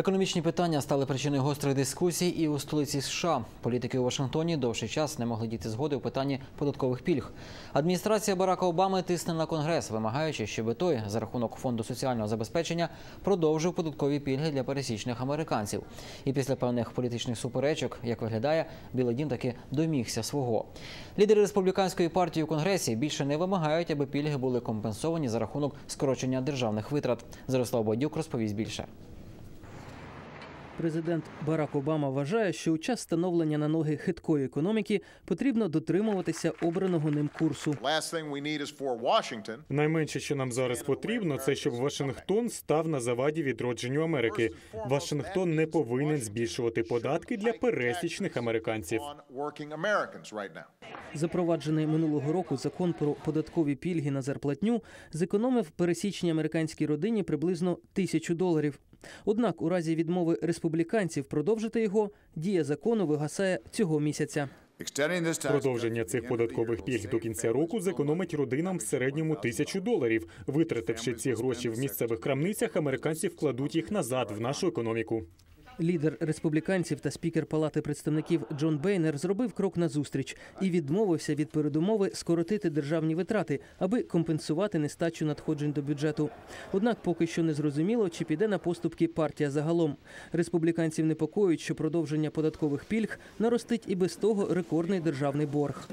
Економічні питання стали причиною гострих дискусій і у столиці США. Політики у Вашингтоні довший час не могли дійти згоди у питанні податкових пільг. Адміністрація Барака Обами тисне на конгрес, вимагаючи, щоб той за рахунок фонду соціального забезпечення продовжив податкові пільги для пересічних американців. І після певних політичних суперечок, як виглядає, Білий Дім таки домігся свого. Лідери республіканської партії у конгресі більше не вимагають, аби пільги були компенсовані за рахунок скорочення державних витрат. Зарослав Бадюк розповість більше. Президент Барак Обама вважає, що у час становлення на ноги хиткої економіки потрібно дотримуватися обраного ним курсу. Найменше, що нам зараз потрібно, це щоб Вашингтон став на заваді відродженню Америки. Вашингтон не повинен збільшувати податки для пересічних американців. Запроваджений минулого року закон про податкові пільги на зарплатню зекономив пересічній американській родині приблизно тисячу доларів. Однак, у разі відмови республіканців продовжити його, дія закону вигасає цього місяця. Продовження цих податкових пільг до кінця року зекономить родинам в середньому тисячу доларів. Витративши ці гроші в місцевих крамницях, американці вкладуть їх назад в нашу економіку. Лідер республіканців та спікер Палати представників Джон Бейнер зробив крок назустріч і відмовився від передумови скоротити державні витрати, аби компенсувати нестачу надходжень до бюджету. Однак поки що не зрозуміло, чи піде на поступки партія загалом. Республіканців непокоїть, що продовження податкових пільг наростить і без того рекордний державний борг.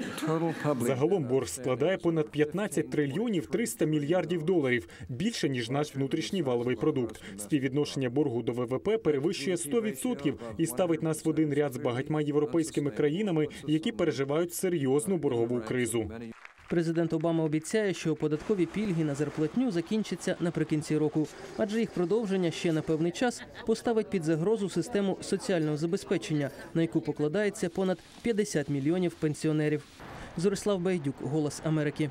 Загалом борг складає понад 15 трильйонів 300 мільярдів доларів, більше ніж наш внутрішній валовий продукт. Співвідношення боргу до ВВП перевищує 100% і ставить нас в один ряд з багатьма європейськими країнами, які переживають серйозну боргову кризу. Президент Обама обіцяє, що податкові пільги на зарплатню закінчаться наприкінці року, адже їх продовження ще на певний час поставить під загрозу систему соціального забезпечення, на яку покладається понад 50 мільйонів пенсіонерів. Зорислав Байдюк, Голос Америки.